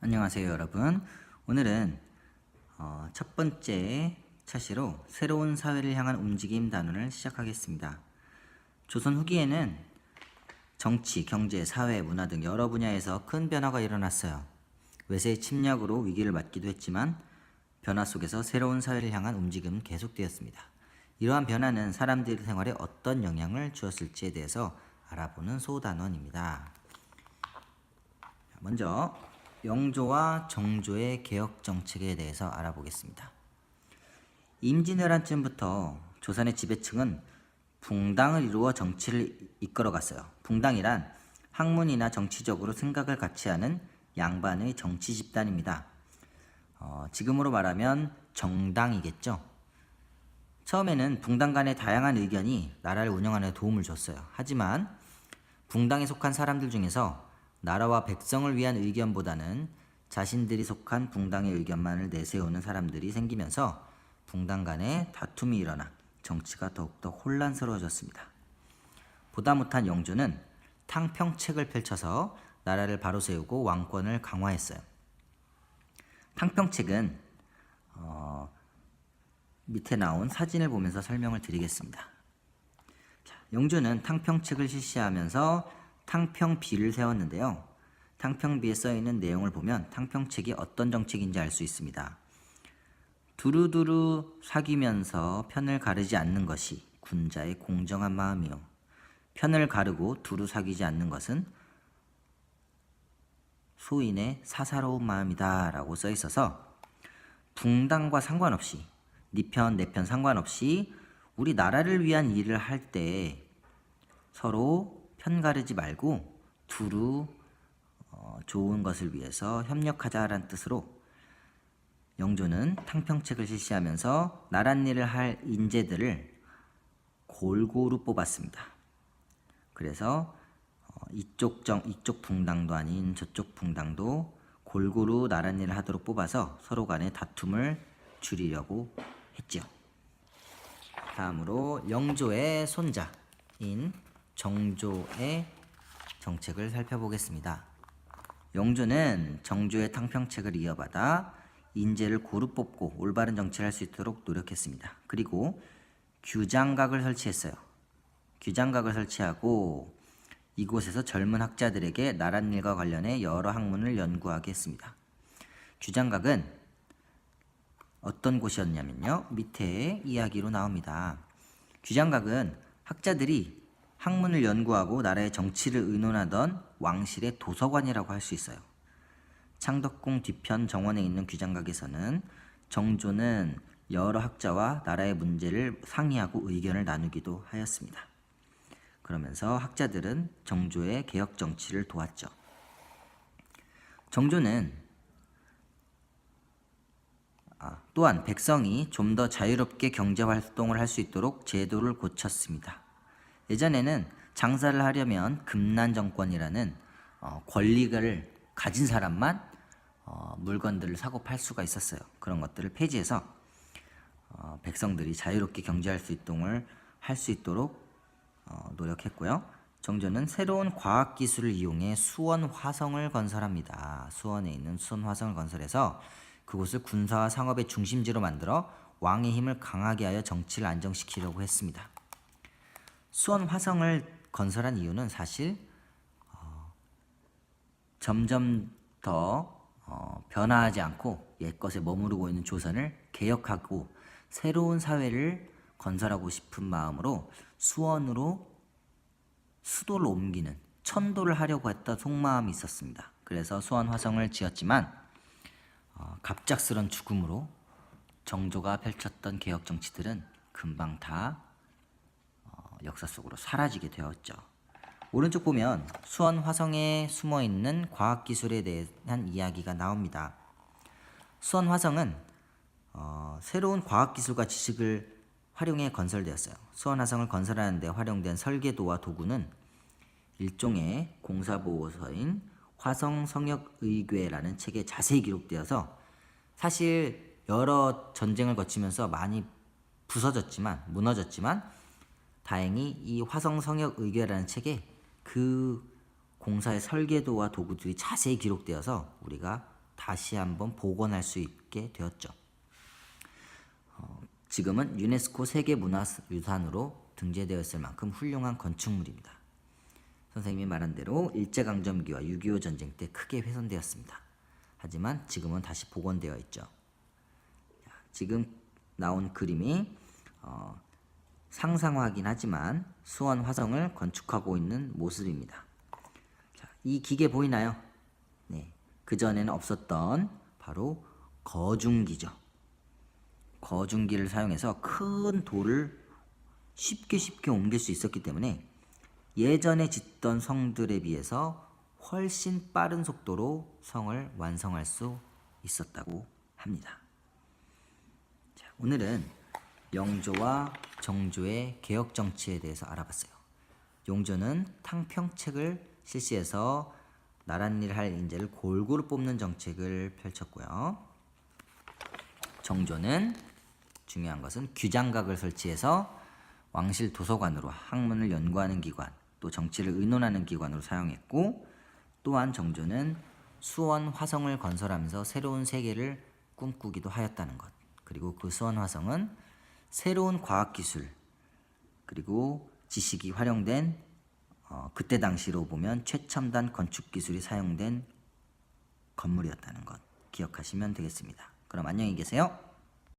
안녕하세요 여러분. 오늘은 어, 첫 번째 차시로 새로운 사회를 향한 움직임 단원을 시작하겠습니다. 조선 후기에는 정치, 경제, 사회, 문화 등 여러 분야에서 큰 변화가 일어났어요. 외세의 침략으로 위기를 맞기도 했지만 변화 속에서 새로운 사회를 향한 움직임은 계속되었습니다. 이러한 변화는 사람들의 생활에 어떤 영향을 주었을지에 대해서 알아보는 소단원입니다. 먼저 영조와 정조의 개혁 정책에 대해서 알아보겠습니다. 임진왜란쯤부터 조선의 지배층은 붕당을 이루어 정치를 이끌어 갔어요. 붕당이란 학문이나 정치적으로 생각을 같이 하는 양반의 정치 집단입니다. 어, 지금으로 말하면 정당이겠죠. 처음에는 붕당 간의 다양한 의견이 나라를 운영하는 데 도움을 줬어요. 하지만 붕당에 속한 사람들 중에서 나라와 백성을 위한 의견보다는 자신들이 속한 붕당의 의견만을 내세우는 사람들이 생기면서 붕당 간에 다툼이 일어나 정치가 더욱더 혼란스러워졌습니다. 보다 못한 영조는 탕평책을 펼쳐서 나라를 바로 세우고 왕권을 강화했어요. 탕평책은 어, 밑에 나온 사진을 보면서 설명을 드리겠습니다. 자, 영조는 탕평책을 실시하면서 탕평비를 세웠는데요. 탕평비에 써 있는 내용을 보면 탕평책이 어떤 정책인지 알 수 있습니다. 두루두루 사귀면서 편을 가르지 않는 것이 군자의 공정한 마음이요. 편을 가르고 두루 사귀지 않는 것은 소인의 사사로운 마음이다 라고 써 있어서 붕당과 상관없이 네 편 내 편 상관없이 우리 나라를 위한 일을 할 때 서로 편 가르지 말고 두루 어, 좋은 것을 위해서 협력하자라는 뜻으로 영조는 탕평책을 실시하면서 나란 일을 할 인재들을 골고루 뽑았습니다. 그래서 어, 이쪽 정 이쪽 붕당도 아닌 저쪽 붕당도 골고루 나란 일을 하도록 뽑아서 서로 간의 다툼을 줄이려고 했죠. 다음으로 영조의 손자인 정조의 정책을 살펴보겠습니다. 영조는 정조의 탕평책을 이어받아 인재를 고루 뽑고 올바른 정치를 할 수 있도록 노력했습니다. 그리고 규장각을 설치했어요. 규장각을 설치하고 이곳에서 젊은 학자들에게 나란 일과 관련해 여러 학문을 연구하게 했습니다. 규장각은 어떤 곳이었냐면요. 밑에 이야기로 나옵니다. 규장각은 학자들이 학문을 연구하고 나라의 정치를 의논하던 왕실의 도서관이라고 할 수 있어요. 창덕궁 뒤편 정원에 있는 규장각에서는 정조는 여러 학자와 나라의 문제를 상의하고 의견을 나누기도 하였습니다. 그러면서 학자들은 정조의 개혁 정치를 도왔죠. 정조는 아, 또한 백성이 좀 더 자유롭게 경제 활동을 할 수 있도록 제도를 고쳤습니다. 예전에는 장사를 하려면 금난 정권이라는 어, 권리를 가진 사람만 어, 물건들을 사고 팔 수가 있었어요. 그런 것들을 폐지해서 어, 백성들이 자유롭게 경제할 수 있도록 할수 있도록 어, 노력했고요. 정조는 새로운 과학 기술을 이용해 수원 화성을 건설합니다. 수원에 있는 수원 화성을 건설해서 그곳을 군사와 상업의 중심지로 만들어 왕의 힘을 강하게 하여 정치를 안정시키려고 했습니다. 수원 화성을 건설한 이유는 사실 어, 점점 더 어, 변화하지 않고 옛것에 머무르고 있는 조선을 개혁하고 새로운 사회를 건설하고 싶은 마음으로 수원으로 수도를 옮기는 천도를 하려고 했던 속마음이 있었습니다. 그래서 수원 화성을 지었지만 어, 갑작스런 죽음으로 정조가 펼쳤던 개혁 정치들은 금방 다 어, 역사 속으로 사라지게 되었죠. 오른쪽 보면 수원 화성에 숨어 있는 과학 기술에 대한 이야기가 나옵니다. 수원 화성은 어, 새로운 과학 기술과 지식을 활용해 건설되었어요. 수원 화성을 건설하는 데 활용된 설계도와 도구는 일종의 공사보고서인 화성 성역 의궤라는 책에 자세히 기록되어서 사실 여러 전쟁을 거치면서 많이 부서졌지만 무너졌지만 다행히 이 화성 성역 의궤라는 책에 그 공사의 설계도와 도구들이 자세히 기록되어서 우리가 다시 한번 복원할 수 있게 되었죠. 어, 지금은 유네스코 세계문화유산으로 등재되었을 만큼 훌륭한 건축물입니다. 선생님이 말한 대로 일제강점기와 6.25 전쟁 때 크게 훼손되었습니다. 하지만 지금은 다시 복원되어 있죠. 자, 지금 나온 그림이 어, 상상화긴 하지만 수원 화성을 건축하고 있는 모습입니다. 자, 이 기계 보이나요? 네, 그 전에는 없었던 바로 거중기죠. 거중기를 사용해서 큰 돌을 쉽게 쉽게 옮길 수 있었기 때문에 예전에 짓던 성들에 비해서 훨씬 빠른 속도로 성을 완성할 수 있었다고 합니다. 자, 오늘은 영조와 정조의 개혁 정치에 대해서 알아봤어요. 용조는 탕평책을 실시해서 나랏일 할 인재를 골고루 뽑는 정책을 펼쳤고요. 정조는 중요한 것은 규장각을 설치해서 왕실 도서관으로 학문을 연구하는 기관, 또 정치를 의논하는 기관으로 사용했고, 또한 정조는 수원 화성을 건설하면서 새로운 세계를 꿈꾸기도 하였다는 것. 그리고 그 수원 화성은 새로운 과학 기술 그리고 지식이 활용된 어, 그때 당시로 보면 최첨단 건축 기술이 사용된 건물이었다는 것 기억하시면 되겠습니다. 그럼 안녕히 계세요.